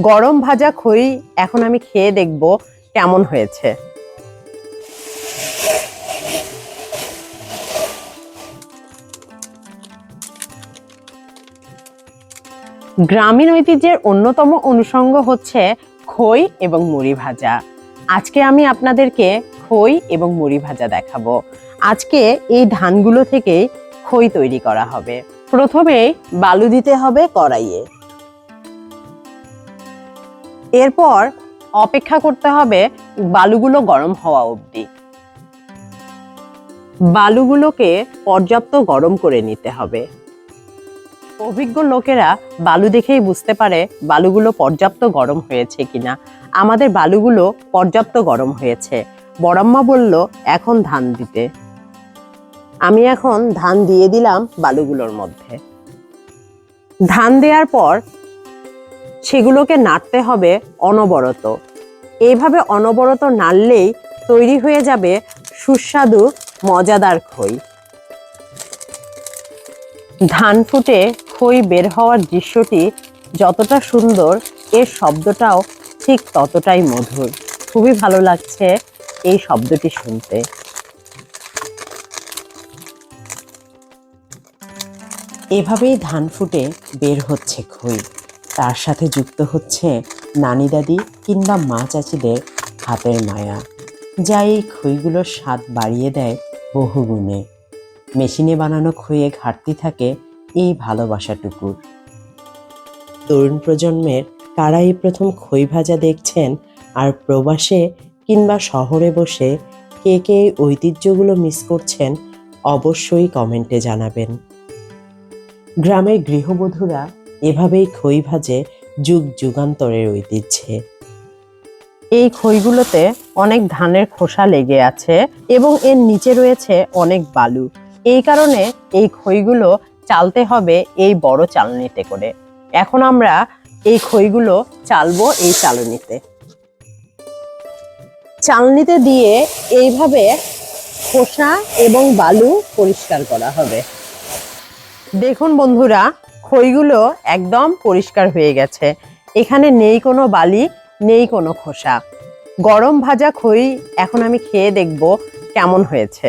গরম ভাজা খই এখন আমি খেয়ে দেখব কেমন হয়েছে। গ্রামীণ ঐতিহ্যের অন্যতম অনুষঙ্গ হচ্ছে খই এবং মুড়ি ভাজা। আজকে আমি আপনাদেরকে খই এবং মুড়ি ভাজা দেখাবো। আজকে এই ধানগুলো থেকেই খই তৈরি করা হবে। প্রথমেই বালু দিতে হবে কড়াইয়ে। এরপর অপেক্ষা করতে হবে বালুগুলো গরম হওয়া অবধি। বালুগুলোকে পর্যাপ্ত গরম করে নিতে হবে। অভিজ্ঞ লোকেরা বালু দেখেই বুঝতে পারে বালুগুলো পর্যাপ্ত গরম হয়েছে কিনা। আমাদের বালুগুলো পর্যাপ্ত গরম হয়েছে। বড়াম্মা বলল, এখন ধান দিতে। আমি এখন ধান দিয়ে দিলাম বালুগুলোর মধ্যে। ধান দেওয়ার পর সেগুলোকে নাড়তে হবে অনবরত। এইভাবে অনবরত নাড়লেই তৈরি হয়ে যাবে সুস্বাদু, মজাদার খই। ধান ফুটে খই বের হওয়ার দৃশ্যটি যতটা সুন্দর এর শব্দটাও ঠিক ততটাই মধুর। খুবই ভালো লাগছে এই শব্দটি শুনতে। এভাবেই ধান ফুটে বের হচ্ছে খই। তার সাথে যুক্ত হচ্ছে নানি দাদি কিংবা মা চাচিদের হাতের মায়া, যা এই খইগুলোর স্বাদ বাড়িয়ে দেয় বহুগুণে। মেশিনে বানানো খইয়ে ঘাটতি থাকে এই ভালোবাসাটুকুর। তরুণ প্রজন্মের কারা এই প্রথম খই ভাজা দেখছেন আর প্রবাসে কিংবা শহরে বসে কে কে এই ঐতিহ্যগুলো মিস করছেন অবশ্যই কমেন্টে জানাবেন। গ্রামের গৃহবধূরা এভাবেই খই ভাজে যুগ যুগান্তরের ঐতিহ্যে। এই খইগুলোতে অনেক ধানের খোসা লেগে আছে এবং এর নিচে রয়েছে অনেক বালু। এই কারণে এই খইগুলো চালতে হবে এই বড় চালনিতে করে। এখন আমরা এই খইগুলো চালবো এই চালনিতে। চালনিতে দিয়ে এইভাবে খোসা এবং বালু পরিষ্কার করা হবে। দেখুন বন্ধুরা খইগুলো একদম পরিষ্কার হয়ে গেছে। এখানে নেই কোনো বালি, নেই কোনো খোসা। গরম ভাজা খই এখন আমি খেয়ে দেখব কেমন হয়েছে।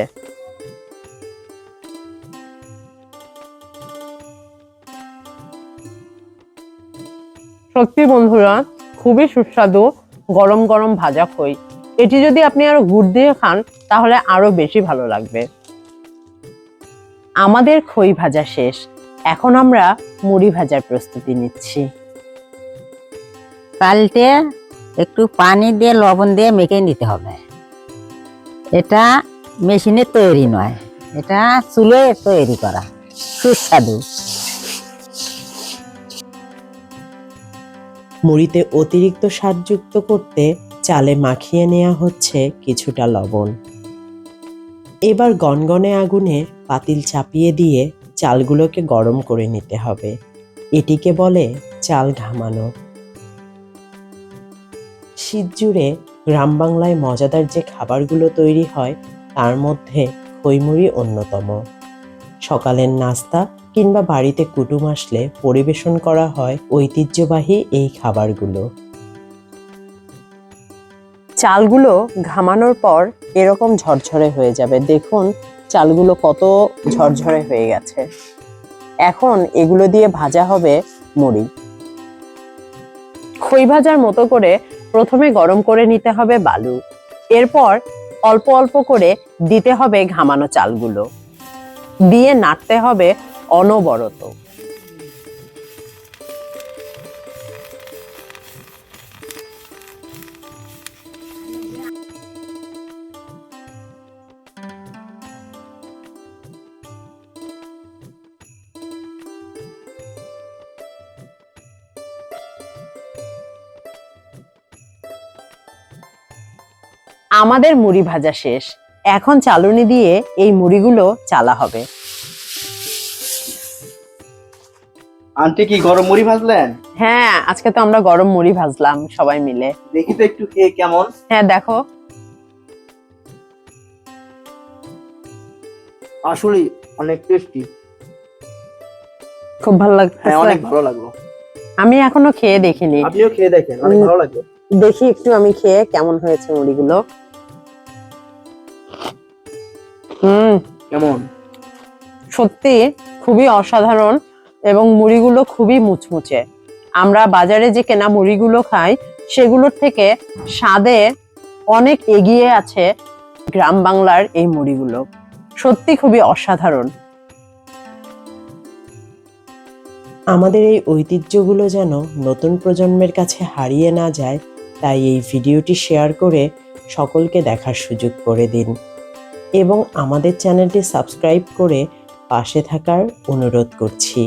সত্যি বন্ধুরা, খুবই সুস্বাদু গরম গরম ভাজা খই। এটি যদি আপনি আরও গুড় দিয়ে খান, তাহলে আরও বেশি ভালো লাগবে। আমাদের খই ভাজা শেষ। এখন আমরা মুড়ি ভাজার প্রস্তুতি নিচ্ছি। পাল্টে একটু পানি দিয়ে লবণ দিয়ে মেখে নিতে হবে। এটা মেশিনে তৈরি নয় এটা চুলোয় তৈরি করা সুস্বাদু। মুড়িতে অতিরিক্ত স্বাদযুক্ত করতে চালে মাখিয়ে নেওয়া হচ্ছে কিছুটা লবণ। এবার গনগনে আগুনে পাতিল চাপিয়ে দিয়ে চালগুলোকে গরম করে নিতে হবে। এটিকে বলে চাল ঘামানো। শীত জুড়ে গ্রাম বাংলায় মজাদার যে খাবারগুলো তৈরি হয়, তার মধ্যে খইমুড়ি অন্যতম। সকালের নাস্তা কিংবা বাড়িতে কুটুম আসলে পরিবেশন করা হয় ঐতিহ্যবাহী এই খাবারগুলো। চালগুলো ঘামানোর পর এরকম ঝরঝরে হয়ে যাবে। দেখুন চালগুলো কত ঝরঝরে হয়ে গেছে। এখন এগুলো দিয়ে ভাজা হবে মুড়ি। খই ভাজার মতো করে প্রথমে গরম করে নিতে হবে বালু। এরপর অল্প অল্প করে দিতে হবে ঘামানো চালগুলো। দিয়ে নাড়তে হবে অনবরত। আমাদের মুড়ি ভাজা শেষ। এখন চালনি দিয়ে এই মুড়িগুলো চালা হবে। আন্টি কি গরম মুড়ি ভাজলেন? হ্যাঁ আজকে তো আমরা গরম মুড়ি ভাজলাম সবাই মিলে। দেখি তো একটু খেয়ে কেমন। হ্যাঁ দেখো। আসলে অনেক টেস্টি খুব ভালো লাগছে। হ্যাঁ অনেক ভালো লাগল। আমি এখনও খেয়ে দেখিনি। আপনিও খেয়ে দেখেন অনেক ভালো লাগবে দেখি একটু আমি খেয়ে কেমন হয়েছে মুড়িগুলো। কেমন সত্যি খুবই অসাধারণ এবং মুড়িগুলো খুবই মুচমুচে। আমরা বাজারে যে কেনা মুড়িগুলো খাই সেগুলোর থেকে স্বাদে অনেক এগিয়ে আছে গ্রাম বাংলার এই মুড়িগুলো। সত্যি খুবই অসাধারণ। আমাদের এই ঐতিহ্যগুলো যেন নতুন প্রজন্মের কাছে হারিয়ে না যায় তাই এই ভিডিওটি শেয়ার করে সকলকে দেখার সুযোগ করে দিন। এবং আমাদের চ্যানেলটি সাবস্ক্রাইব করে পাশে থাকার অনুরোধ করছি।